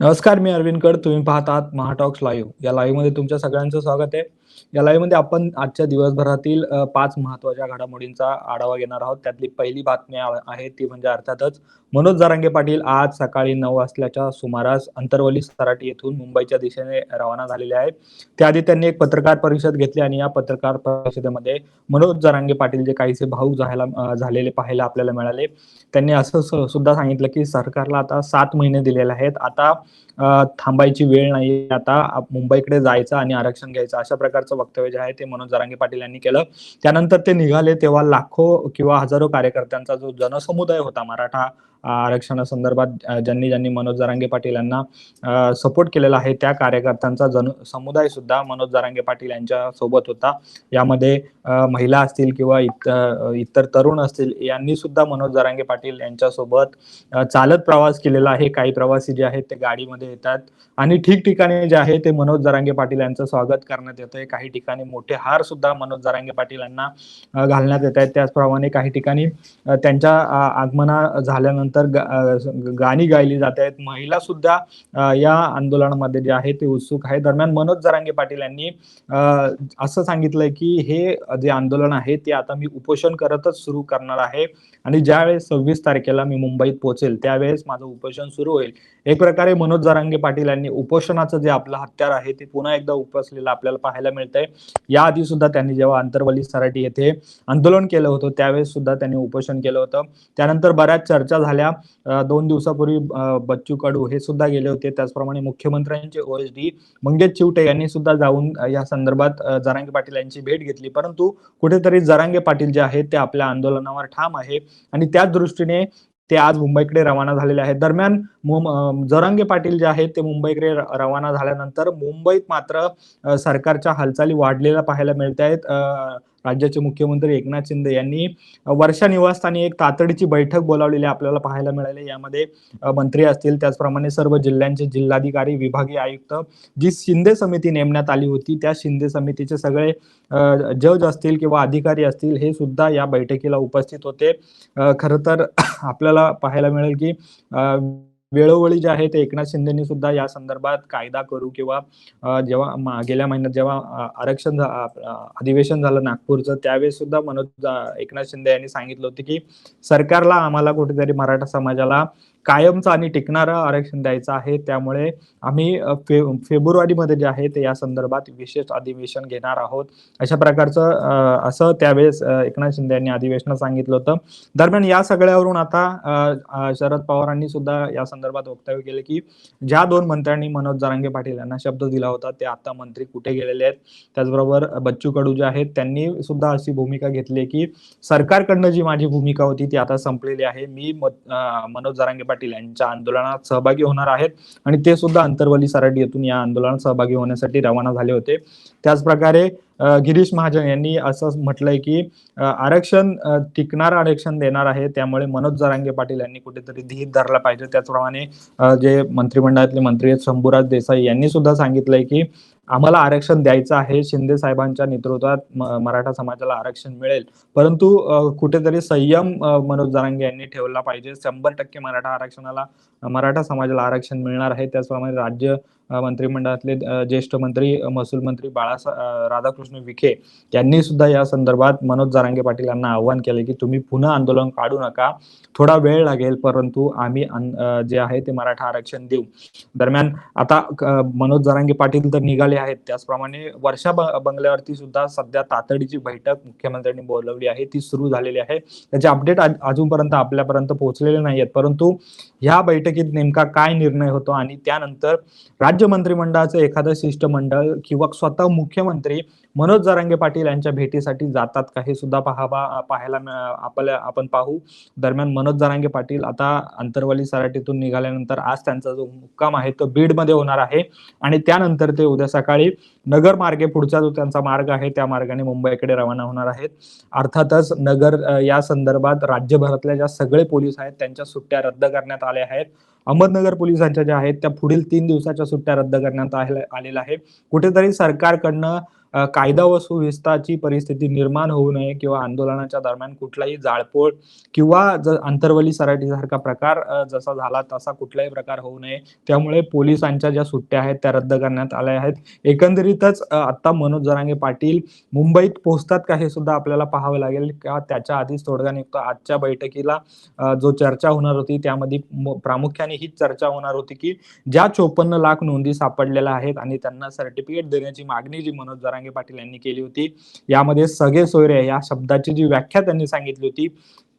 नमस्कार मी अरविंद कड तुम्ही पाहतात महाटॉक्स लाईव्ह. या लाईव्हमध्ये तुमच्या सगळ्यांचं स्वागत आहे. या लाईव्हमध्ये आपण आजच्या दिवसभरातील पाच महत्त्वाच्या घडामोडींचा आढावा घेणार आहोत. त्यातली पहिली बातमी आहे ती म्हणजे अर्थातच मनोज जारांगे पाटील आज सकाळी नऊ वाजल्याच्या सुमारास अंतरवली सराटी येथून मुंबईच्या दिशेने रवाना झालेले आहेत. त्याआधी त्यांनी एक पत्रकार परिषद घेतली आणि या पत्रकार परिषदेमध्ये मनोज जारांगे पाटील जे काहीसे भाऊक झाला झालेले पाहायला आपल्याला मिळाले. त्यांनी असं स- सुद्धा सांगितलं की सरकारला आता सात महिने दिलेले आहेत. आता थांबायची वेळ नाही आता मुंबईकडे जायचं आणि आरक्षण घ्यायचं अशा प्रकारचं वक्तव्य जे आहे ते मनोज जरांगे पाटील यांनी केलं. त्यानंतर ते निघाले तेव्हा लाखो किंवा हजारो कार्यकर्त्यांचा जो जनसमुदाय होता मराठा आरक्षणासंदर्भात ज्यांनी ज्यांनी मनोज जारांगे पाटील यांना सपोर्ट केलेला आहे त्या कार्यकर्त्यांचा जन समुदाय सुद्धा मनोज जारांगे पाटील यांच्या सोबत होता. यामध्ये महिला असतील किंवा इतर इतर तरुण असतील यांनी सुद्धा मनोज जारांगे पाटील यांच्यासोबत चालत प्रवास केलेला आहे. काही प्रवासी जे आहेत ते गाडीमध्ये येतात. आणि ठिकठिकाणी जे आहे ते मनोज जरांगे पाटील यांचं स्वागत करण्यात येतंय. काही ठिकाणी मोठे हार सुद्धा मनोज जारांगे पाटील यांना घालण्यात येत आहेत. त्याचप्रमाणे काही ठिकाणी त्यांच्या आगमना झाल्यानंतर तर गाणी गायली जात आहेत. महिला सुद्धा या आंदोलनामध्ये जे आहे ते उत्सुक आहे दरम्यान मनोज जरांगे पाटील यांनी असं सांगितलंय की हे जे आंदोलन आहे ते आता मी उपोषण करतच सुरू करणार आहे. आणि ज्यावेळेस सव्वीस तारखेला मी मुंबईत पोहोचेल त्यावेळेस माझं उपोषण सुरू होईल. एक प्रकारे मनोज जरांगे पाटील यांनी उपोषणाचं जे आपलं हत्यार आहे ते पुन्हा एकदा उपसलेलं आपल्याला पाहायला मिळतंय. याआधी सुद्धा त्यांनी जेव्हा आंतरवली सराटी येथे आंदोलन केलं होतं त्यावेळेस सुद्धा त्यांनी उपोषण केलं होतं. त्यानंतर बऱ्याच चर्चा झाल्या. झाल्या. दोन दिवसापूर्वी बच्चू कडू हे सुद्धा गेले होते. त्याचप्रमाणे मुख्यमंत्र्यांचे ओएसडी मंगेश चिवटे यांनी सुद्धा जाऊन या संदर्भात जरांगे पाटील यांची भेट घेतली. परंतु कुठेतरी जरांगे पाटील जे आहेत ते आपल्या आंदोलनावर ठाम आहे. आणि त्याच दृष्टीने ते आज मुंबईकडे रवाना झालेले आहेत. दरम्यान जरांगे पाटील जे आहेत ते मुंबईकडे रवाना झाल्यानंतर मुंबईत मात्र सरकारच्या हालचाली वाढलेल्या पाहायला मिळत आहेत राज्याचे मुख्यमंत्री एकनाथ शिंदे यांनी वर्षा निवासस्थानी एक तातडीची बैठक बोलावलेली आपल्याला पाहायला मिळाली. यामध्ये मंत्री असतील त्याचप्रमाणे सर्व जिल्ह्यांचे जिल्हाधिकारी विभागीय आयुक्त जी शिंदे समिती नेमण्यात आली होती त्या शिंदे समितीचे सगळे जज असतील किंवा अधिकारी असतील हे सुद्धा या बैठकीला उपस्थित होते. खर तर आपल्याला पाहायला मिळेल की वेळोवेळी जे आहे ते एकनाथ शिंदेनी सुद्धा या संदर्भात कायदा करू किंवा जेव्हा गेल्या महिन्यात जेव्हा आरक्षण अधिवेशन झालं नागपूरचं त्यावेळेस सुद्धा मनोज एकनाथ शिंदे यांनी सांगितलं होतं की सरकारला आम्हाला कुठेतरी मराठा समाजाला कायमचं आणि टिकणारा आरक्षण द्यायचं आहे. त्यामुळे आम्ही फे फेब्रुवारीमध्ये जे आहे ते या संदर्भात विशेष अधिवेशन घेणार आहोत. अशा प्रकारचं असं त्यावेळेस एकनाथ शिंदे यांनी अधिवेशनात सांगितलं होतं. दरम्यान या सगळ्यावरून आता शरद पवारांनी सुद्धा या संदर्भात वक्तव्य केले की ज्या दोन मंत्र्यांनी मनोज जरांगे पाटील यांना शब्द दिला होता ते आता मंत्री कुठे गेलेले आहेत? त्याचबरोबर बच्चू कडू जे आहेत त्यांनी सुद्धा अशी भूमिका घेतली की सरकारकडनं जी माझी भूमिका होती ती आता संपलेली आहे. मी मनोज जरांगे पाटील यांच्या आंदोलनात सहभागी होणार आहेत. आणि ते सुद्धा अंतरवली सराटी येथून या आंदोलनात सहभागी होण्यासाठी रवाना झाले होते. त्याच प्रकारे गिरीश महाजन यांनी असं म्हटलंय की आरक्षण टिकणार आरक्षण देणार आहे त्यामुळे मनोज जरांगे पाटील यांनी कुठेतरी धीर धरला पाहिजे. त्याचप्रमाणे जे मंत्रिमंडळातले मंत्री आहेत शंभूराज देसाई यांनी सुद्धा सांगितलंय की आम्हाला आरक्षण द्यायचं आहे शिंदे साहेबांच्या नेतृत्वात मराठा समाजाला आरक्षण मिळेल. परंतु कुठेतरी संयम मनोज जरांगे यांनी ठेवला पाहिजे. शंभर टक्के मराठा आरक्षणाला मराठा समाजाला आरक्षण मिळणार आहे. त्याचप्रमाणे राज्य मंत्रिमंडळातले ज्येष्ठ मंत्री महसूल मंत्री बाळासा राधाकृष्ण विखे यांनी सुद्धा या संदर्भात मनोज जारांगे पाटील यांना आव्हान केले की तुम्ही पुन्हा आंदोलन काढू नका. थोडा वेळ लागेल परंतु आम्ही जे आहे ते मराठा आरक्षण देऊ. दरम्यान आता मनोज जारांगे पाटील तर निघाले आहेत. त्याचप्रमाणे वर्षा बंगल्यावरती सुद्धा सध्या तातडीची बैठक मुख्यमंत्र्यांनी बोलवली आहे. ती सुरू झालेली आहे. त्याचे अपडेट अजूनपर्यंत आपल्यापर्यंत पोहोचलेले नाही आहेत परंतु ह्या बैठकीत नेमका काय निर्णय होतो आणि त्यानंतर राज्य राज्य मंत्रिमंडळाचं एखादं शिष्टमंडळ किंवा स्वतः मुख्यमंत्री मनोज जरांगे पाटील यांच्या भेटीसाठी जातात का हे सुद्धा पाहावा पाहायला आपल्या आपण पाहू. दरम्यान मनोज जरांगे पाटील आता अंतरवली सराटीतून निघाल्यानंतर आज त्यांचा जो मुक्काम आहे तो बीडमध्ये होणार आहे. आणि त्यानंतर ते उद्या सकाळी नगर मार्गे पुढचा जो त्यांचा मार्ग आहे त्या मार्गाने मुंबईकडे रवाना होणार आहेत. अर्थातच नगर या संदर्भात राज्यभरातल्या ज्या सगळे पोलीस आहेत त्यांच्या सुट्ट्या रद्द करण्यात आल्या आहेत. अहमदनगर पोलिसांच्या ज्या आहेत त्या पुढील तीन दिवसाच्या सुट्ट्या रद्द करण्यात आल्या- आलेल्या आहे कुठेतरी सरकारकडनं कायदा व सुव्यवस्थाची परिस्थिती निर्माण होऊ नये किंवा आंदोलनाच्या दरम्यान कुठलाही जाळपोळ किंवा आंतरवली सराटीसारखा प्रकार जसा झाला तसा कुठलाही प्रकार होऊ नये. त्यामुळे पोलिसांच्या ज्या सुट्ट्या आहेत त्या रद्द करण्यात आल्या आहेत. एकंदरीतच आता मनोज जरांगे पाटील मुंबईत पोहोचतात का हे सुद्धा आपल्याला पाहावं लागेल किंवा त्याच्या आधीच तोडगा निघतो. आजच्या बैठकीला जो चर्चा होणार होती त्यामध्ये प्रामुख्याने हीच चर्चा होणार होती, की ज्या 54 लाख नोंदी सापडलेल्या आहेत आणि त्यांना सर्टिफिकेट देण्याची मागणी जी मनोज जरांगे पाटील यांनी केली होती. यामध्ये सगळे सोयरे या शब्दाची जी व्याख्या त्यांनी सांगितली होती,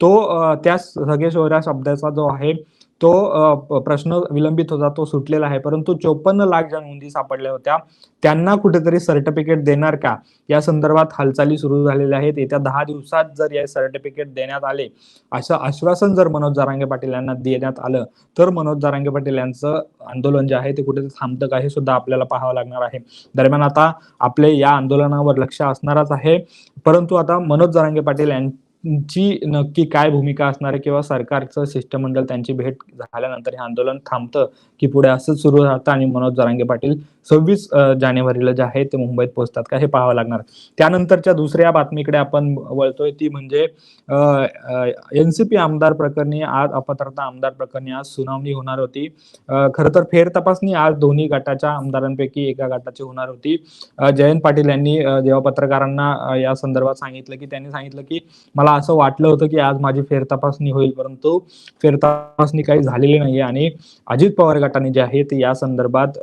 तो त्या सगळे सोयऱ्या शब्दाचा जो आहे तो प्रश्न विलंबित होता तो सुटलेला आहे. परंतु 54 लाख ज्या नोंदी सापडल्या होत्या, त्यांना कुठेतरी सर्टिफिकेट देणार का? या संदर्भात हालचाली सुरू झालेल्या आहेत. येत्या दहा दिवसात जर या सर्टिफिकेट देण्यात आले, असं आश्वासन जर मनोज जारांगे पाटील यांना देण्यात आलं, तर मनोज जारांगे पाटील यांचं आंदोलन जे आहे ते कुठेतरी थांबतं का? हे सुद्धा आपल्याला पाहावं लागणार आहे. दरम्यान आता आपले या आंदोलनावर लक्ष असणारच आहे. परंतु आता मनोज जारांगे पाटील ची नक्की काय भूमिका असणार आहे किंवा सरकारचं शिष्टमंडळ त्यांची भेट झाल्यानंतर हे आंदोलन थांबतं, की पुढे असंच सुरू राहतं? आणि मनोज जरांगे पाटील सव्वीस जानेवारीला जे आहे ते मुंबईत पोहोचतात का? हे पाहावं लागणार. त्यानंतरच्या दुसऱ्या बातमीकडे आपण वळतोय ती म्हणजे एनसीपी आमदार प्रकरणी आज अपात्रता आमदार प्रकरणी आज सुनावणी होणार होती. खर तर फेर तपासणी आज दोन्ही गटाच्या आमदारांपैकी एका गटाची होणार होती. जयंत पाटील यांनी जेव्हा पत्रकारांना या संदर्भात सांगितलं, की त्यांनी सांगितलं, की मला असं वाटलं होतं, की आज माझी फेरतपासणी होईल, परंतु फेरतपासणी काही झालेली नाहीये आणि अजित पवार गटाने जे आहे ते या संदर्भात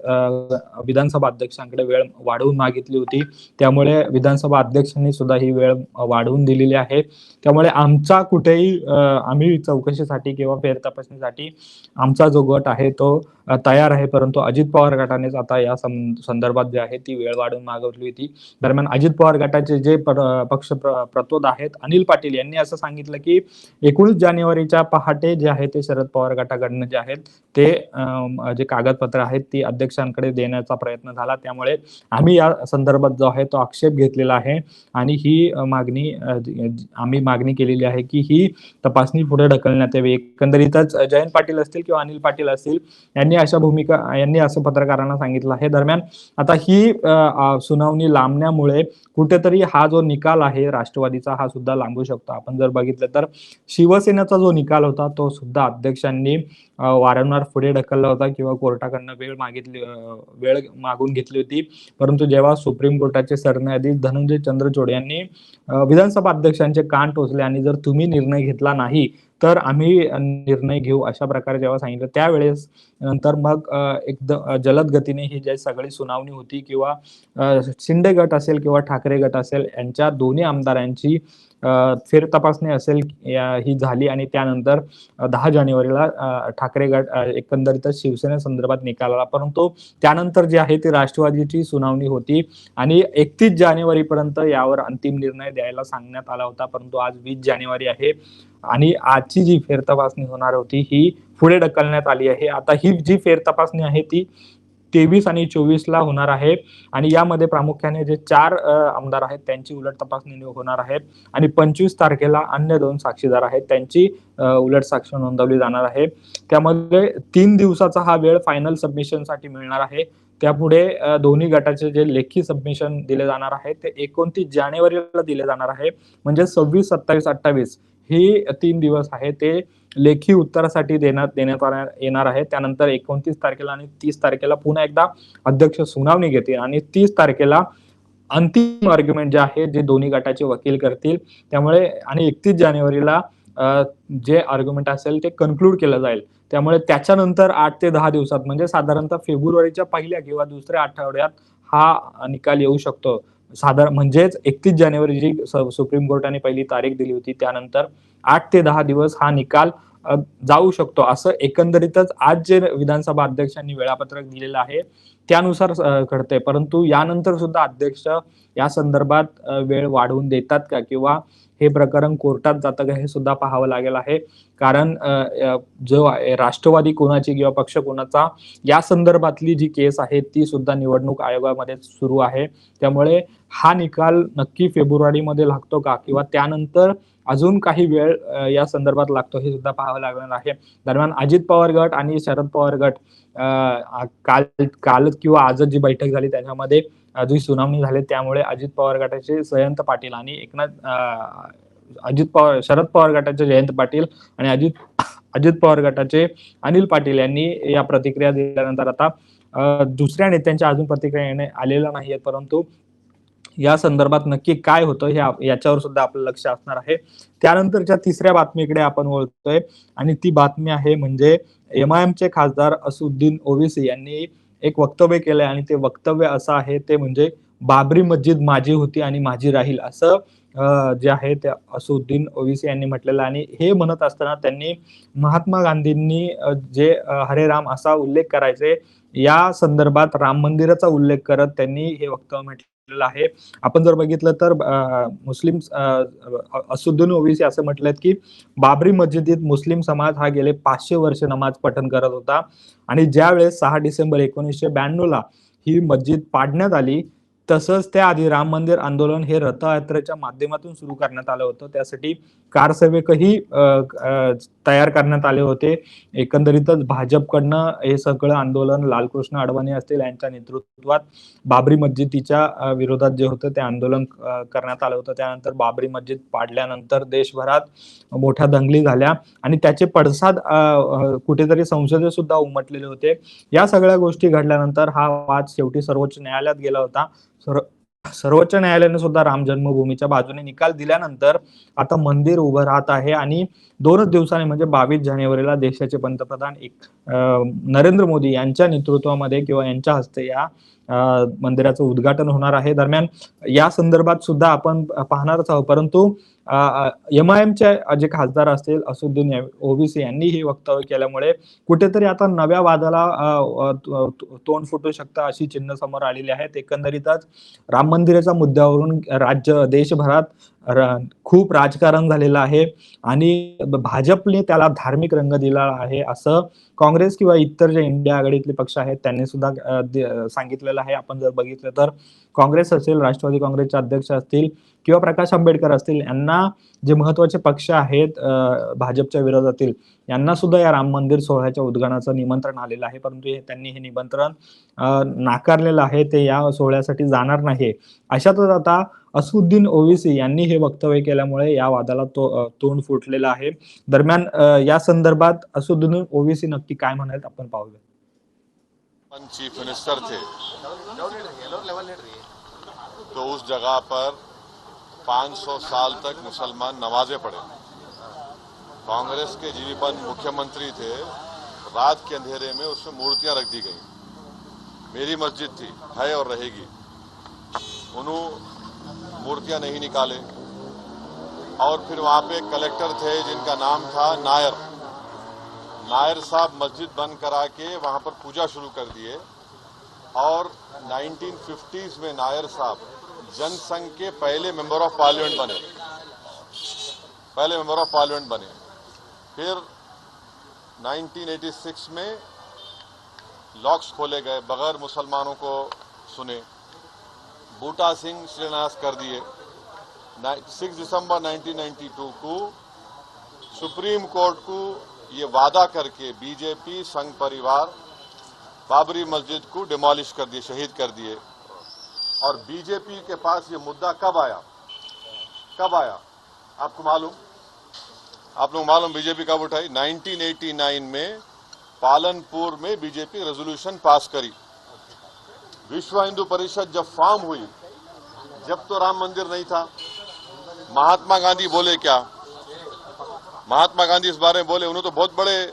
विधानसभा अध्यक्षांकडे वेळ वाढवून मागितली होती. त्यामुळे विधानसभा अध्यक्षांनी सुद्धा ही वेळ वाढवून दिलेली आहे. त्यामुळे आमचा कुठेही आम्ही चौकशीसाठी किंवा फेरतपासणीसाठी आमचा जो गट आहे तो तयार आहे. परंतु अजित पवार गटानेच आता या संदर्भात जे आहे ती वेळ वाढवून मागवली होती. दरम्यान अजित पवार गटाचे जे पक्ष प्रतोद आहेत, अनिल पाटील यांनी असं सांगितलं, की 19 जानेवारीच्या पहाटे जे आहे ते शरद पवार गटाकडनं जे आहेत ते अ, जे कागदपत्र आहेत ती अध्यक्षांकडे देण्याचा प्रयत्न झाला. त्यामुळे आम्ही या संदर्भात जो आहे तो आक्षेप घेतलेला आहे आणि ही मागणी आम्ही मागणी केलेली आहे, की ही तपासणी पुढे ढकलण्यात यावी. एकंदरीतच जयंत पाटील असतील किंवा अनिल पाटील असतील यांनी अशा भूमिका यांनी असं पत्रकारांना सांगितलं आहे. दरम्यान आता ही सुनावणी लांबण्यामुळे कुठेतरी हा जो निकाल आहे राष्ट्रवादीचा हा सुद्धा लांबू शकतो. आपण जर बघितलं तर शिवसेनेचा जो निकाल होता तो सुद्धा अध्यक्षांनी वारंवार पुढे ढकलला होता किंवा कोर्टाकडनं वेळ मागितली वेळ मागून घेतली होती. परंतु जेव्हा सुप्रीम कोर्टाचे सरन्यायाधीश धनंजय चंद्रचूड यांनी विधानसभा अध्यक्षांचे कान टोचले आणि जर तुम्ही निर्णय घेतला नाही, तर आम्ही निर्णय घेऊ अशा प्रकारे जेव्हा सांगितलं त्यावेळेस नंतर मग एकदम जलद गतीने ही जे सगळी सुनावणी होती किंवा शिंदे गट असेल किंवा ठाकरे गट असेल यांच्या दोन्ही आमदारांची अ, फेरतपासणी असेल ही झाली आणि त्यानंतर दहा जानेवारीला ठाकरे गट एकंदरीतच शिवसेने संदर्भात निकाल आला. परंतु त्यानंतर जी आहे ती राष्ट्रवादीची सुनावणी होती आणि 31 जानेवारीपर्यंत यावर अंतिम निर्णय द्यायला सांगण्यात आला होता. परंतु आज वीस जानेवारी आहे आणि आजची जी फेरतपासणी होणार होती ही पुढे ढकलण्यात आली आहे. आता ही जी फेरतपासणी आहे ती 23 आणि चोवीसला होणार आहे आणि यामध्ये प्रामुख्याने जे चार आमदार आहेत त्यांची उलट तपासणी होणार आहे आणि 25 तारखेला अन्य दोन साक्षीदार आहेत त्यांची उलट साक्ष नोंदवली जाणार आहे. त्यामध्ये तीन दिवसाचा हा वेळ फायनल सबमिशनसाठी मिळणार आहे. त्यापुढे दोन्ही गटाचे जे लेखी सबमिशन दिले जाणार आहे ते 29 जानेवारीला दिले जाणार आहे. म्हणजे 26, 27, 28 ही तीन दिवस आहे ते लेखी उत्तरासाठी देण्यात देण्यात येणार आहे. त्यानंतर 29 तारखेला आणि तीस तारखेला पुन्हा एकदा अध्यक्ष सुनावणी घेतील आणि तीस तारखेला अंतिम आर्ग्युमेंट जे आहे जे दोन्ही गटाचे वकील करतील. त्यामुळे आणि 31 जानेवारीला जे आर्ग्युमेंट असेल ते कन्क्लूड केलं जाईल. त्यामुळे त्याच्यानंतर आठ ते दहा दिवसात म्हणजे साधारणतः फेब्रुवारीच्या पहिल्या किंवा दुसऱ्या आठवड्यात हा निकाल येऊ शकतो. साधारण म्हणजेच 31 जानेवारी जी सुप्रीम कोर्टाने पहिली तारीख दिली होती त्यानंतर आठ ते दहा दिवस हा निकाल जाऊ शकतो. असं एकंदरीतच आज जे विधानसभा अध्यक्षांनी वेळापत्रक दिलेलं आहे त्यानुसार घडते परंतु यानंतर सुद्धा अध्यक्ष या संदर्भात वेळ वाढवून देतात का? किंवा हे प्रकरण कोर्टात जातं का? हे सुद्धा पाहावं लागेल आहे. कारण जो राष्ट्रवादी कोणाची किंवा पक्ष कोणाचा या संदर्भातली जी केस आहे ती सुद्धा निवडणूक आयोगामध्ये सुरू आहे. त्यामुळे हा निकाल नक्की फेब्रुवारीमध्ये लागतो का? किंवा त्यानंतर अजून काही वेळ या संदर्भात लागतो हे सुद्धा पाहावं लागणार आहे दरम्यान अजित पवार गट आणि शरद पवार गट काल काल किंवा आजच जी बैठक झाली त्याच्यामध्ये जी सुनावणी झाली त्यामुळे अजित पवार गटाचे जयंत पाटील आणि एकनाथ अजित पवार शरद पवार गटाचे जयंत पाटील आणि अजित अजित पवार गटाचे अनिल पाटील यांनी या प्रतिक्रिया दिल्यानंतर आता दुसऱ्या नेत्यांच्या अजून प्रतिक्रिया येणे आलेल्या नाहीये परंतु या संदर्भात नक्की काय होतं हे याच्यावर सुद्धा आपलं लक्ष असणार आहे. त्यानंतरच्या तिसऱ्या बातमीकडे आपण वळतोय आणि ती बातमी आहे म्हणजे एम आय एमचे खासदार असुद्दीन ओवीसी यांनी एक वक्तव्य केलंय आणि ते वक्तव्य असं आहे ते म्हणजे बाबरी मस्जिद माझी होती आणि माझी राहील असं जे आहे ते असुद्दीन ओवीसी यांनी म्हटलेलं आणि हे म्हणत असताना त्यांनी महात्मा गांधींनी जे हरे राम असा उल्लेख करायचे या संदर्भात राम मंदिराचा उल्लेख करत त्यांनी हे वक्तव्य म्हटलेलं आहे. आपण जर बघितलं तर मुस्लिम असुद्दीन ओवीसी असं म्हटलंय की बाबरी मस्जिदीत मुस्लिम समाज हा गेले पाचशे वर्ष नमाज पठण करत होता. आणि ज्यावेळेस सहा डिसेंबर एकोणीसशे ब्याण्णव ला ही मस्जिद पाडण्यात आली तसंच त्याआधी राम मंदिर आंदोलन हे रथयात्रेच्या माध्यमातून सुरू करण्यात आलं होतं. त्यासाठी कारसेवकही अ, तयार करण्यात आले होते. एकंदरीतच भाजपकडनं हे सगळं आंदोलन लालकृष्ण अडवाणी असतील यांच्या नेतृत्वात बाबरी मस्जिदीच्या विरोधात जे होतं ते आंदोलन करण्यात आलं होतं. त्यानंतर बाबरी मस्जिद पाडल्यानंतर देशभरात मोठ्या दंगली झाल्या आणि त्याचे पडसाद कुठेतरी संसदेत सुद्धा उमटलेले होते. या सगळ्या गोष्टी घडल्यानंतर हा वाद शेवटी सर्वोच्च न्यायालयात गेला होता. सर्वोच्च न्यायालयाने सुद्धा राम जन्मभूमीच्या बाजूने निकाल दिल्यानंतर आता मंदिर उभं राहत आहे आणि दोनच दिवसांनी म्हणजे बावीस जानेवारीला देशाचे पंतप्रधान एक नरेंद्र मोदी यांच्या नेतृत्वामध्ये किंवा यांच्या हस्ते या मंदिराचं उद्घाटन होणार आहे. दरम्यान या संदर्भात सुद्धा आपण पाहणारच आहोत. परंतु एम आय एमचे जे खासदार असतील असुद्दीन ओबीसी यांनी हे वक्तव्य केल्यामुळे कुठेतरी आता नव्या वादाला तोंड फुटू शकतं अशी चिन्ह समोर आलेली आहेत. एकंदरीतच राम मंदिराच्या मुद्द्यावरून राज्य देशभरात खूप राजकारण झालेलं आहे आणि भाजपने त्याला धार्मिक रंग दिला आहे असं काँग्रेस किंवा इतर जे इंडिया आघाडीतले पक्ष आहेत त्यांनी सुद्धा सांगितलेलं आहे. आपण जर बघितलं तर काँग्रेस असेल राष्ट्रवादी काँग्रेसचे अध्यक्ष असतील किंवा प्रकाश आंबेडकर असतील यांना जे महत्त्वाचे पक्ष आहेत भाजपच्या विरोधातील यांना सुद्धा या राम मंदिर सोहळ्याच्या उद्घाटनाचं निमंत्रण आलेलं आहे. परंतु हे त्यांनी हे निमंत्रण नाकारलेलं आहे ते या सोहळ्यासाठी जाणार नाही अशातच आता असुद्दीन ओवीसी यांनी हे वक्तव्य केल्यामुळे या वादाला तो तोंड फुटलेलं आहे. दरम्यान या संदर्भात असुद्दीन ओवीसी नक्की काय म्हणाले आपण पाहूया. चीफ मिनिस्टर थे। तो उस जगह पर 500 साल तक मुसलमान नमाजें पढ़े। कांग्रेस के जीवन मुख्यमंत्री थे। रात के अंधेरे में उसमें मूर्तियाँ रख दी गई। मेरी मस्जिद थी, है और रहेगी। उन्होंने मूर्तियाँ नहीं निकाले। और फिर वहाँ पे कलेक्टर थे जिनका नाम था नायर। नायर साहब मस्जिद बंद करा के वहाँ पर पूजा शुरू कर दिए। और 1950s में नायर साहब जनसंघ के पहले मेंबर ऑफ़ पार्लियामेंट बने। पहले मेंबर ऑफ़ पार्लियामेंट बने। फिर 1986 में लॉक्स खोले गए, बगैर मुसलमानों को सुने। बूटा सिंह शिलान्यास कर दिए। 6 दिसंबर 1992 को सुप्रीम कोर्ट को ये वादा करके बीजेपी संघ परिवार बाबरी मस्जिद को डिमोलिश कर दिए, शहीद कर दिए। और बीजेपी के पास ये मुद्दा कब आया? कब आया? आपको मालूम? आप लोग मालूम बीजेपी कब उठाई? 1989 में पालनपुर में बीजेपी रेजोल्यूशन पास करी। विश्व हिंदू परिषद जब फॉर्म हुई, जब तो राम मंदिर नहीं था। महात्मा गांधी बोले क्या? महात्मा गांधी इस बारे में बोले, उन्होंने तो बहुत बड़े,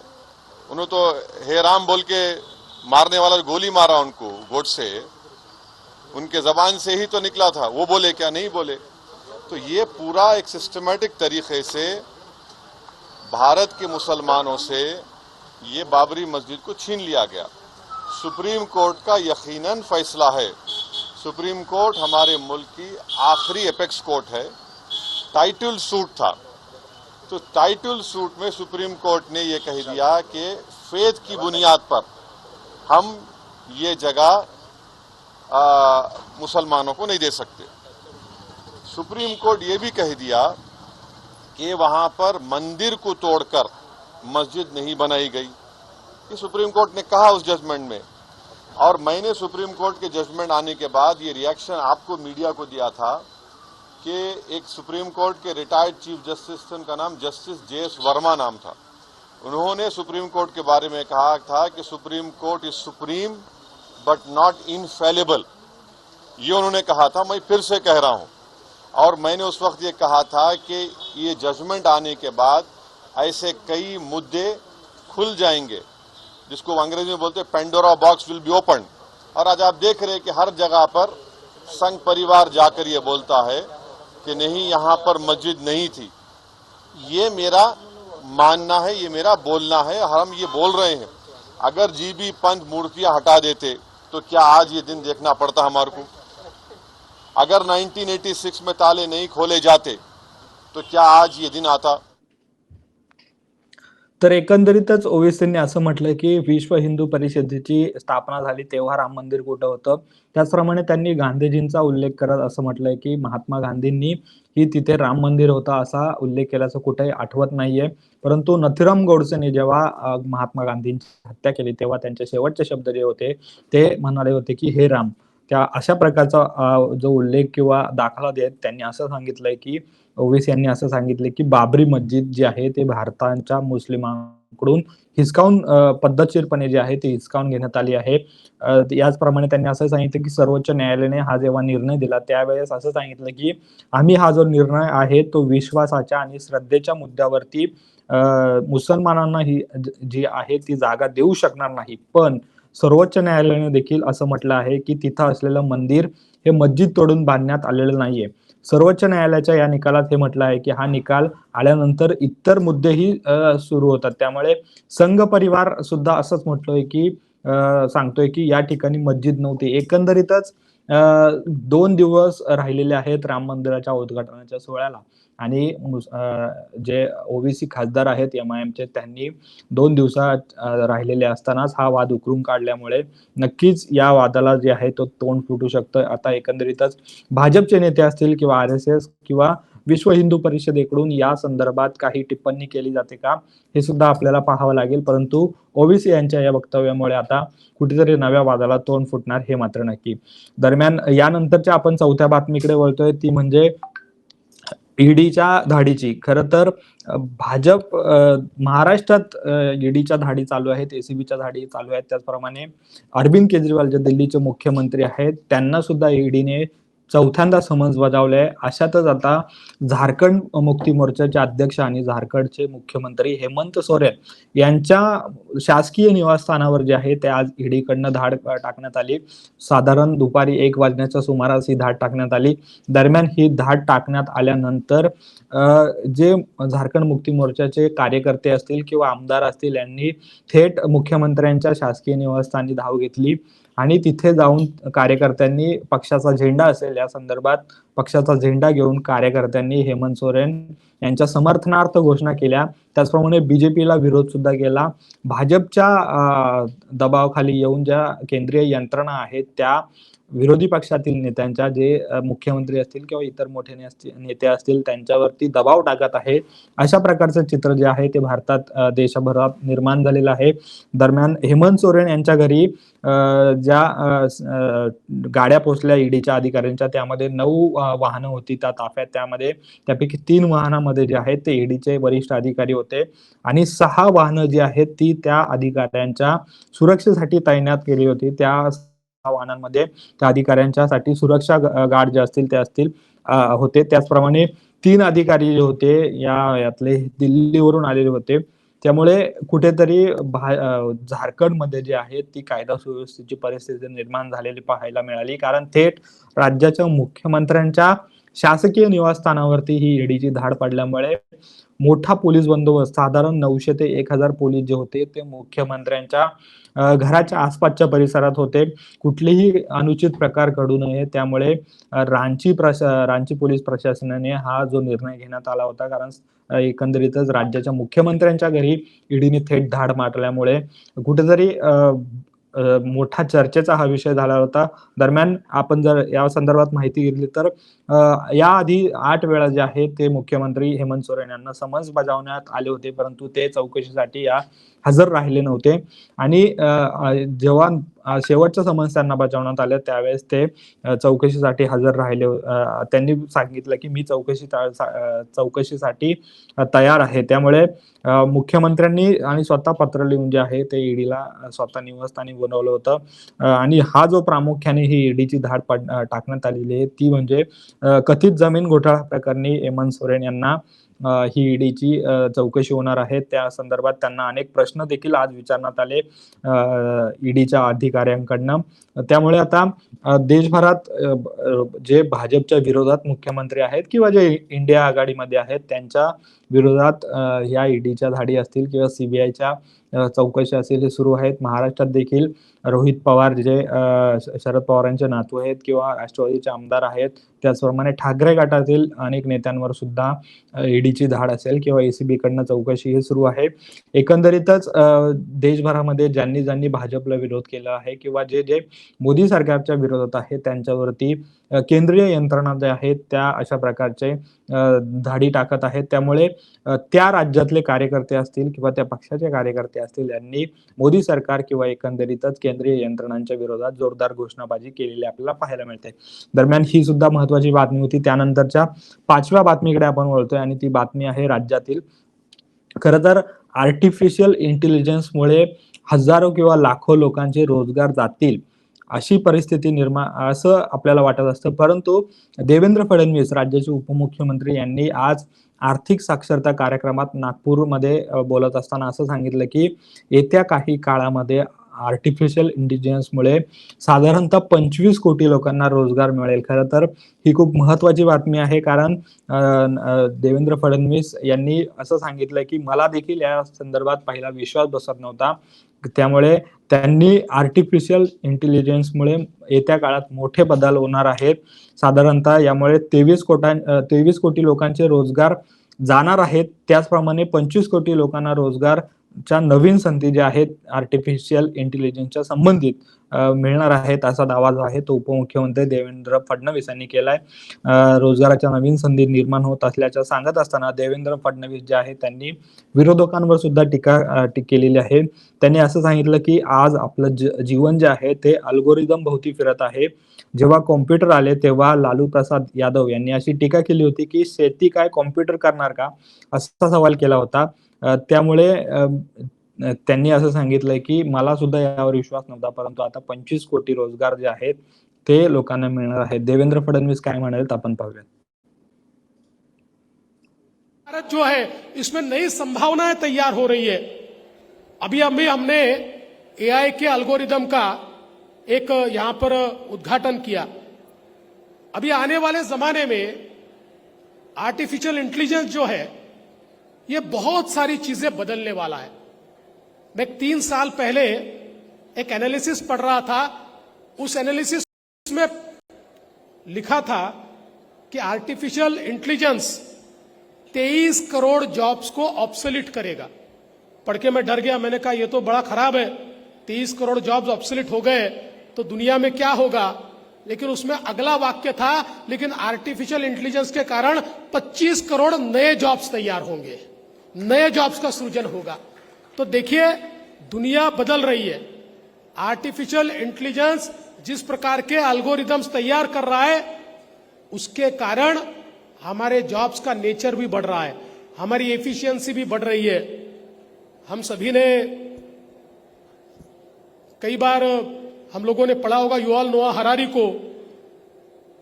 उन्होंने तो हे राम बोल के मारने वाला गोली मारा उनको, गोट से। उनके जबान से ही तो निकला था, वो बोले क्या नहीं बोले? तो ये पूरा एक सिस्टमेटिक तरीके से भारत के मुसलमानों से ये बाबरी मस्जिद को छीन लिया गया। सुप्रीम कोर्ट का यकीनन फैसला है। सुप्रीम कोर्ट हमारे मुल्क की आखिरी एपेक्स कोर्ट है। टाइटल सूट था। तो टाइटल सूट में सुप्रीम कोर्ट ने ये कह दिया कि फेथ की बुनियाद पर हम ये जगह मुसलमानों को नहीं दे सकते। सुप्रीम कोर्ट ये भी कह दिया कि वहाँ पर मंदिर को तोड़कर मस्जिद नहीं बनाई गई। ये सुप्रीम कोर्ट ने कहा उस जजमेंट में। और मैंने सुप्रीम कोर्ट के जजमेंट आने के बाद ये रिएक्शन आपको मीडिया को दिया था कि एक सुप्रीम कोर्ट के रिटायर्ड चीफ जस्टिस थे उनका नाम जस्टिस जे एस वर्मा नाम था, उन्होंने सुप्रीम कोर्ट के बारे में कहा था कि supreme court is supreme but not infallible ये उन्होंने कहा था, मैं फिर से कह रहा हूँ। और मैंने उस वक्त ये कहा था कि ये जजमेंट आने के बाद ऐसे कई मुद्दे खुल जाएँगे, जिसको अंग्रेज़ी में बोलते Pandora box will be open और आज आप देख रहे हैं कि हर जगह पर संघ परिवार जाकर ये बोलता है कि नहीं, यहाँ पर मस्जिद नहीं थी। ये मेरा मानना है, ये मेरा बोलना है हम ये बोल रहे हैं। अगर जीबी पंथ मूर्तियाँ हटा देते तो क्या आज ये दिन देखना पड़ता हमारे को? अगर 1986 में ताले नहीं खोले जाते तो क्या आज ये दिन आता? तर एकंदरीतच ओवेसींनी असं म्हटलं की विश्व हिंदू परिषदेची स्थापना झाली तेव्हा राम मंदिर कुठं होतं? त्याचप्रमाणे त्यांनी गांधीजींचा उल्लेख करत असं म्हटलंय की महात्मा गांधींनी ही तिथे राम मंदिर होता असा उल्लेख केल्याचं कुठेही आठवत नाहीये. परंतु नथुराम गोडसेने जेव्हा महात्मा गांधींची हत्या केली तेव्हा त्यांचे शेवटचे शब्द जे होते ते म्हणाले होते की हे राम. त्या अशा प्रकारचा जो उल्लेख किंवा दाखला देत त्यांनी असं सांगितलंय की ओवेसी यांनी असं सांगितले की बाबरी मस्जिद जी आहे ते भारताच्या मुस्लिमांकडून हिसकावून पद्धतशीरपणे जे आहे ती हिसकावून घेण्यात आली आहे. याचप्रमाणे त्यांनी असं सांगितलं की सर्वोच्च न्यायालयाने हा जेव्हा निर्णय दिला त्यावेळेस असं सांगितलं की आम्ही हा जो निर्णय आहे तो विश्वासाच्या आणि श्रद्धेच्या मुद्द्यावरती मुसलमानांना ही जी आहे ती जागा देऊ शकणार नाही. पण सर्वोच्च न्यायालयाने देखील असं म्हटलं आहे की तिथं असलेलं मंदिर हे मस्जिद तोडून बांधण्यात आलेलं नाहीये. सर्वोच्च न्यायालयाच्या या निकालात हे म्हटलं आहे की हा निकाल आल्यानंतर इतर मुद्देही सुरू होतात. त्यामुळे संघ परिवार सुद्धा असंच म्हटलंय की सांगतोय की या ठिकाणी मस्जिद नव्हती. एकंदरीतच दोन दिवस राहिलेले आहेत राम मंदिराच्या उद्घाटनाच्या सोहळ्याला. आणि जे ओबीसी खासदार आहेत एम आय एमचे त्यांनी दोन दिवसात राहिलेले असतानाच हा वाद उकरून काढल्यामुळे नक्कीच या वादाला जे आहे तो तोंड फुटू शकतं आता एकंदरीतच भाजपचे नेते असतील किंवा आर एस एस किंवा विश्व हिंदू परिषदेकडून या संदर्भात काही टिप्पणी केली जाते का हे सुद्धा आपल्याला पाहावं लागेल. परंतु ओबीसी यांच्या या वक्तव्यामुळे आता कुठेतरी नव्या वादाला तोंड फुटणार हे मात्र नक्की. दरम्यान यानंतरच्या आपण चौथ्या बातमीकडे वळतोय ती म्हणजे ईडीच्या धाडीची. खर तर भाजप महाराष्ट्रात ईडीच्या धाडी चालू आहेत एसीबीच्या धाडी चालू आहेत. त्याचप्रमाणे अरविंद केजरीवाल जे दिल्लीचे मुख्यमंत्री आहेत त्यांना सुद्धा ईडीने चौथ्यांदा समन्स बजावलंय अशातच आता झारखंड मुक्ती मोर्चाचे अध्यक्ष आणि झारखंडचे मुख्यमंत्री हेमंत सोरेन यांच्या शासकीय निवासस्थानावर जे आहे ते आज ईडीकडनं धाड टाकण्यात आली. साधारण दुपारी एक वाजण्याच्या सुमारास ही धाड टाकण्यात आली. दरम्यान ही धाड टाकण्यात आल्यानंतर जे झारखंड मुक्ती मोर्चाचे कार्यकर्ते असतील किंवा आमदार असतील यांनी थेट मुख्यमंत्र्यांच्या शासकीय निवासस्थानी धाव घेतली. आणि तिथे जाऊन कार्यकर्त्यांनी पक्षाचा झेंडा असेल या संदर्भात पक्षाचा झेंडा घेऊन कार्यकर्त्यांनी हेमंत सोरेन यांच्या समर्थनार्थ घोषणा केल्या. त्याचप्रमाणे बीजेपीला विरोध सुद्धा केला. भाजपच्या दबावाखाली येऊन ज्या केंद्रीय यंत्रणा आहेत त्या विरोधी पक्षातील नेत्यांच्या जे मुख्यमंत्री असतील किंवा इतर मोठे नेते असतील त्यांच्यावरती दबाव टाकत आहे. अशा प्रकारचं चित्र जे आहे ते भारतात देशभरात निर्माण झालेलं आहे. दरम्यान हेमंत सोरेन यांच्या घरी अ, ज्या गाड्या पोचल्या ईडीच्या अधिकाऱ्यांच्या त्यामध्ये नऊ वाहनं होती. त्या ताफ्यात त्यामध्ये त्यापैकी तीन वाहनामध्ये जे आहेत ते ईडीचे वरिष्ठ अधिकारी होते. आणि सहा वाहनं जी आहेत ती त्या अधिकाऱ्यांच्या सुरक्षेसाठी तैनात केली होती. त्या वाहनांमध्ये त्या अधिकाऱ्यांच्यासाठी सुरक्षा गार्ड जे असतील ते असतील होते. त्याचप्रमाणे तीन अधिकारी जे होते या यातले दिल्लीवरून आलेले होते. त्यामुळे कुठेतरी झारखंडमध्ये झारखंडमध्ये जे आहे ती कायदा सुव्यवस्थेची परिस्थिती निर्माण झालेली पाहायला मिळाली. कारण थेट राज्याच्या मुख्यमंत्र्यांच्या शासकीय निवासस्थानावरती ही ईडीची धाड पडल्यामुळे मोठा पोलीस बंदोबस्त साधारण नऊशे ते एक हजार पोलीस जे होते ते मुख्यमंत्र्यांच्या घराच्या आसपासच्या परिसरात होते. कुठलेही अनुचित प्रकार घडू नये. त्यामुळे रांची प्रशा रांची पोलीस प्रशासनाने हा जो निर्णय घेण्यात आला होता कारण एकंदरीतच राज्याच्या मुख्यमंत्र्यांच्या घरी ईडीने थेट धाड मारल्यामुळे कुठेतरी मोठा चर्चेचा हा विषय झाला होता. दरम्यान आपण जर या संदर्भात माहिती घेतली तर याआधी आठ वेळा जे आहे ते मुख्यमंत्री हेमंत सोरेन यांना समन्स बजावण्यात आले होते परंतु ते चौकशीसाठी या हजर राहिले नव्हते. आणि जेव्हा शेवटच्या समन्स त्यांना बजावण्यात आल्या त्यावेळेस ते चौकशीसाठी हजर राहिले त्यांनी सांगितलं की मी चौकशी चौकशीसाठी तयार आहे. त्यामुळे मुख्यमंत्र्यांनी आणि स्वतः पत्र लिहून जे आहे ते ईडीला स्वतः निवासस्थानी बनवलं होतं. आणि हा जो प्रामुख्याने ही ईडीची धाड पड टाकण्यात आलेली आहे ती म्हणजे कथित जमीन घोटाळा प्रकरणी हेमंत सोरेन यांना ही ईडीची चौकशी होणार आहे. त्या संदर्भात त्यांना अनेक प्रश्न देखील आज विचारण्यात आले ईडीच्या अधिकाऱ्यांकडनं. त्यामुळे आता देशभरात जे भाजपच्या विरोधात मुख्यमंत्री आहेत किंवा जे इंडिया आघाडीमध्ये आहेत त्यांच्या विरोधात ह्या या ईडीच्या धाडी असतील किंवा सीबीआयच्या चौकशी असेल हे सुरू आहेत. महाराष्ट्रात देखील रोहित पवार जे शरद पवारांचे नातू आहेत किंवा राष्ट्रवादीचे आमदार आहेत त्याचप्रमाणे ठाकरे गटातील अनेक नेत्यांवर सुद्धा ईडीची धाड असेल किंवा एसीबी कडनं चौकशी ही सुरू आहे. एकंदरीतच देशभरामध्ये ज्यांनी ज्यांनी भाजपला विरोध केला आहे किंवा जे जे मोदी सरकारच्या विरोधात आहे त्यांच्यावरती केंद्रीय यंत्रणा ज्या आहेत त्या अशा प्रकारचे धाडी टाकत आहेत. त्यामुळे त्या राज्यातले कार्यकर्ते असतील किंवा त्या पक्षाचे कार्यकर्ते असतील यांनी मोदी सरकार किंवा एकंदरीतच केंद्रीय यंत्रणांच्या विरोधात जोरदार घोषणाबाजी केलेली आपल्याला पाहायला मिळते. दरम्यान ही सुद्धा महत्वाची बातमी होती. त्यानंतरच्या पाचव्या बातमीकडे आपण वळतोय आणि ती बातमी आहे राज्यातील खर तर आर्टिफिशियल इंटेलिजन्समुळे हजारो किंवा लाखो लोकांचे रोजगार जातील. अशी परिस्थिती निर्माण असं आपल्याला वाटत असतं. परंतु देवेंद्र फडणवीस राज्याचे उपमुख्यमंत्री यांनी आज आर्थिक साक्षरता कार्यक्रमात नागपूरमध्ये बोलत असताना असं सांगितलं की येत्या काही काळामध्ये आर्टिफिशियल इंटेलिजन्समुळे साधारणतः पंचवीस कोटी लोकांना रोजगार मिळेल. खरं तर ही खूप महत्वाची बातमी आहे. कारण देवेंद्र फडणवीस यांनी असं सांगितलं की मला देखील या संदर्भात पहिला विश्वास बसत नव्हता. त्यामुळे त्यांनी आर्टिफिशियल इंटेलिजन्समुळे येत्या काळात मोठे बदल होणार आहेत. साधारणतः यामुळे तेवीस कोटां तेवीस कोटी लोकांचे रोजगार जाणार आहेत. त्याचप्रमाणे पंचवीस कोटी लोकांना रोजगार च्या नवीन संधी ज्या आहेत आर्टिफिशियल इंटेलिजन्सच्या संबंधित मिळणार आहेत असा दावा जो आहे तो उपमुख्यमंत्री देवेंद्र फडणवीस यांनी केलाय. रोजगाराच्या नवीन संधी निर्माण होत असल्याचं सांगत असताना देवेंद्र फडणवीस जे आहे त्यांनी विरोधकांवर सुद्धा टीका केलेली आहे. त्यांनी असं सांगितलं की आज आपलं जीवन जे आहे ते अल्गोरिदम भोवती फिरत आहे. जेव्हा कॉम्प्युटर आले तेव्हा लालू प्रसाद यादव यांनी अशी टीका केली होती की शेती काय कॉम्प्युटर करणार का? असा सवाल केला होता. त्यामुळे त्यांनी असं सांगितलंय की मला सुद्धा यावर विश्वास नव्हता परंतु आता पंचवीस कोटी रोजगार जे आहेत ते लोकांना मिळणार आहेत. देवेंद्र फडणवीस काय म्हणाले आपण पाहूयात. भारत जो है इसमें नई संभावनाएं तैयार हो रही है। अभी अभी हमने एआई के अल्गोरिदम का एक यहां पर उद्घाटन किया। अभी आने वाले जमाने में आर्टिफिशियल इंटेलिजेंस जो है ये बहुत सारी चीज़ें बदलने वाला है। मैं तीन साल पहले एक एनालिसिस पढ़ रहा था। उस एनालिसिस में लिखा था कि आर्टिफिशियल इंटेलिजेंस तेईस करोड़ जॉब्स को ऑप्सलिट करेगा। पढ़ के मैं डर गया। मैंने कहा, ये तो बड़ा खराब है। तेईस करोड़ जॉब्स ऑप्सलिट हो गए तो दुनिया में क्या होगा? लेकिन उसमें अगला वाक्य था, लेकिन आर्टिफिशियल इंटेलिजेंस के कारण 25 करोड़ नए जॉब्स तैयार होंगे। नए जॉब्स का सृजन होगा। तो देखिए, दुनिया बदल रही है। आर्टिफिशियल इंटेलिजेंस जिस प्रकार के अल्गोरिदम्स तैयार कर रहा है, उसके कारण हमारे जॉब्स का नेचर भी बढ़ रहा है। हमारी एफिशिएंसी भी बढ़ रही है। हम सभी ने कई बार, हम लोगों ने पढ़ा होगा युवाल नोआ हरारी को,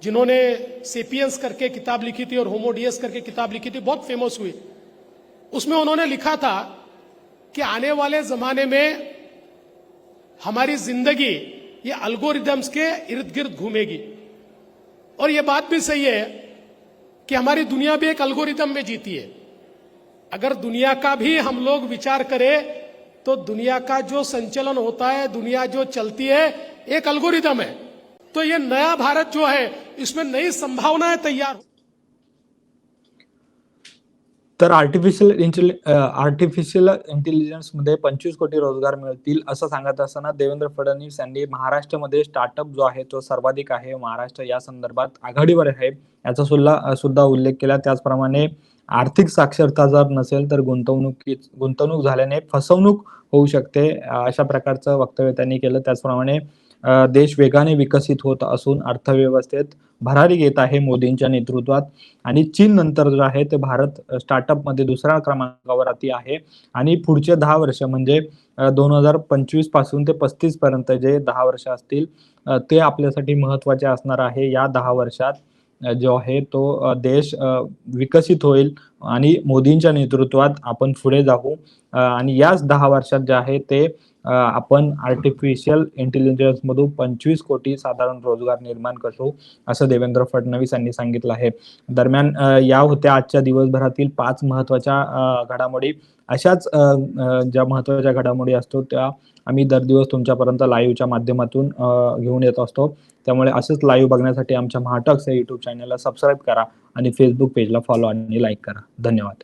जिन्होंने सेपियंस करके किताब लिखी थी और होमोडियस करके किताब लिखी थी, बहुत फ़ेमस हुई। उसमें उन्होंने लिखा था कि आने वाले जमाने में हमारी ज़िंदगी ये अल्गोरिदम्स के इर्द गिर्द घूमेगी। और ये बात भी सही है कि हमारी दुनिया भी एक अल्गोरिदम में जीती है। अगर दुनिया का भी हम लोग विचार करें तो दुनिया का जो संचलन होता है, दुनिया जो चलती है, एक अल्गोरिदम है। तो ये नया भारत जो है, इसमें नई संभावनाएँ तैयार तर आर्टिफिशियल आर्टिफिशियल इंटेलिजन्समध्ये पंचवीस कोटी रोजगार मिळतील असं सांगत असताना देवेंद्र फडणवीस यांनी महाराष्ट्रामध्ये स्टार्टअप जो आहे तो सर्वाधिक आहे. महाराष्ट्र या संदर्भात आघाडीवर आहे. याचा सुद्धा सुद्धा उल्लेख केला. त्याचप्रमाणे आर्थिक साक्षरता जर नसेल तर गुंतवणुकी गुंतवणूक झाल्याने फसवणूक होऊ शकते अशा प्रकारचं वक्तव्य त्यांनी केलं. त्याचप्रमाणे देश वेगाने विकसित होत असून अर्थव्यवस्थेत भरारी घेत आहे मोदींच्या नेतृत्वात. आणि चीन नंतर जो आहे ते भारत स्टार्टअपमध्ये दुसऱ्या क्रमांकावर अति आहे. आणि पुढचे दहा वर्ष म्हणजे दोन हजार पंचवीसपासून ते पस्तीस पर्यंत जे दहा वर्ष असतील ते आपल्यासाठी महत्त्वाचे असणार आहे. या दहा वर्षात जो आहे तो देश विकसित होईल आणि मोदींच्या नेतृत्वात आपण पुढे जाऊ. आणि याच दहा वर्षात जे आहे ते आपण आर्टिफिशियल इंटेलिजन्स मधून पंचवीस कोटी साधारण रोजगार निर्माण करू असं देवेंद्र फडणवीस यांनी सांगितलं आहे. दरम्यान या होत्या आजच्या दिवसभरातील पाच महत्त्वाच्या घडामोडी. अशाच ज्या महत्त्वाच्या घडामोडी असतो त्या आम्ही दर दिवस तुमच्यापर्यंत लाईव्हच्या माध्यमातून घेऊन येत असतो. त्यामुळे असेच लाईव्ह बघण्यासाठी आमच्या महाटक्स या युट्यूब चॅनलला सबस्क्राईब करा आणि फेसबुक पेजला फॉलो आणि लाईक करा. धन्यवाद.